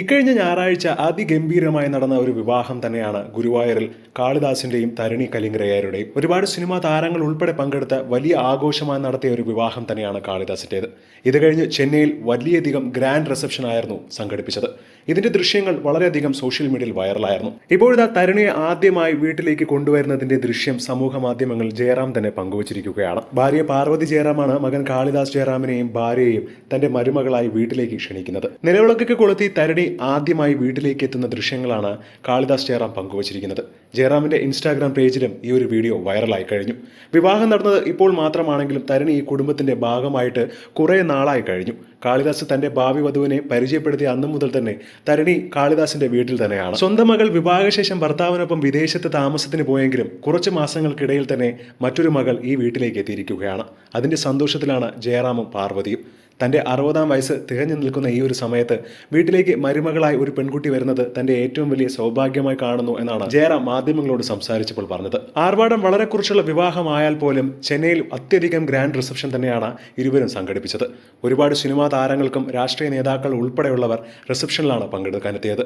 ഇക്കഴിഞ്ഞ ഞായറാഴ്ച അതിഗംഭീരമായി നടന്ന ഒരു വിവാഹം തന്നെയാണ് ഗുരുവായൂരിൽ കാളിദാസിന്റെയും തരണി കലിംഗരയാരുടെയും ഒരുപാട് സിനിമാ താരങ്ങൾ ഉൾപ്പെടെ പങ്കെടുത്ത വലിയ ആഘോഷമായി നടത്തിയ ഒരു വിവാഹം തന്നെയാണ് കാളിദാസിന്റേത്. ഇത് കഴിഞ്ഞ് ചെന്നൈയിൽ വലിയധികം ഗ്രാൻഡ് റിസപ്ഷൻ ആയിരുന്നു സംഘടിപ്പിച്ചത്. ഇതിന്റെ ദൃശ്യങ്ങൾ വളരെയധികം സോഷ്യൽ മീഡിയയിൽ വൈറലായിരുന്നു. ഇപ്പോഴിതാ തരുണിയെ ആദ്യമായി വീട്ടിലേക്ക് കൊണ്ടുവരുന്നതിന്റെ ദൃശ്യം സമൂഹ മാധ്യമങ്ങളിൽ ജയറാം തന്നെ പങ്കുവച്ചിരിക്കുകയാണ്. ഭാര്യ പാർവതി ജയറാമാണ് മകൻ കാളിദാസ് ജയറാമിനെയും ഭാര്യയെയും തന്റെ മരുമകളായി വീട്ടിലേക്ക് ക്ഷണിക്കുന്നത്. നിലവിളക്കൊക്കെ കൊളുത്തി തരണി ആദ്യമായി വീട്ടിലേക്ക് എത്തുന്ന ദൃശ്യങ്ങളാണ് കാളിദാസ് ജയറാം പങ്കുവച്ചിരിക്കുന്നത്. ജയറാമിന്റെ ഇൻസ്റ്റാഗ്രാം പേജിലും ഈ ഒരു വീഡിയോ വൈറലായി കഴിഞ്ഞു. വിവാഹം നടന്നത് ഇപ്പോൾ മാത്രമാണെങ്കിലും തരണി ഈ കുടുംബത്തിന്റെ ഭാഗമായിട്ട് കുറേ നാളായി കഴിഞ്ഞു. കാളിദാസ് തന്റെ ഭാവി വധുവിനെ പരിചയപ്പെടുത്തിയ അന്നു മുതൽ തന്നെ തരണി കാളിദാസിന്റെ വീട്ടിൽ തന്നെയാണ്. സ്വന്തം മകൾ വിവാഹശേഷം ഭർത്താവിനൊപ്പം വിദേശത്ത് താമസത്തിന് പോയെങ്കിലും കുറച്ച് മാസങ്ങൾക്കിടയിൽ തന്നെ മറ്റൊരു മകൾ ഈ വീട്ടിലേക്ക് എത്തിയിരിക്കുകയാണ്. അതിന്റെ സന്തോഷത്തിലാണ് ജയറാമും പാർവതിയും. തന്റെ അറുപതാം വയസ്സ് തികഞ്ഞു നിൽക്കുന്ന ഈ ഒരു സമയത്ത് വീട്ടിലേക്ക് മരുമകളായി ഒരു പെൺകുട്ടി വരുന്നത് തന്റെ ഏറ്റവും വലിയ സൗഭാഗ്യമായി കാണുന്നു എന്നാണ് ജയറാം മാധ്യമങ്ങളോട് സംസാരിച്ചപ്പോൾ പറഞ്ഞത്. ആർഭാടം വളരെ കുറിച്ചുള്ള വിവാഹമായാൽ പോലും ചെന്നൈയിൽ അത്യധികം ഗ്രാൻഡ് റിസപ്ഷൻ തന്നെയാണ് ഇരുവരും സംഘടിപ്പിച്ചത്. ഒരുപാട് സിനിമാ താരങ്ങൾക്കും രാഷ്ട്രീയ നേതാക്കൾ ഉൾപ്പെടെയുള്ളവർ റിസപ്ഷനിലാണ് പങ്കെടുക്കാനെത്തിയത്.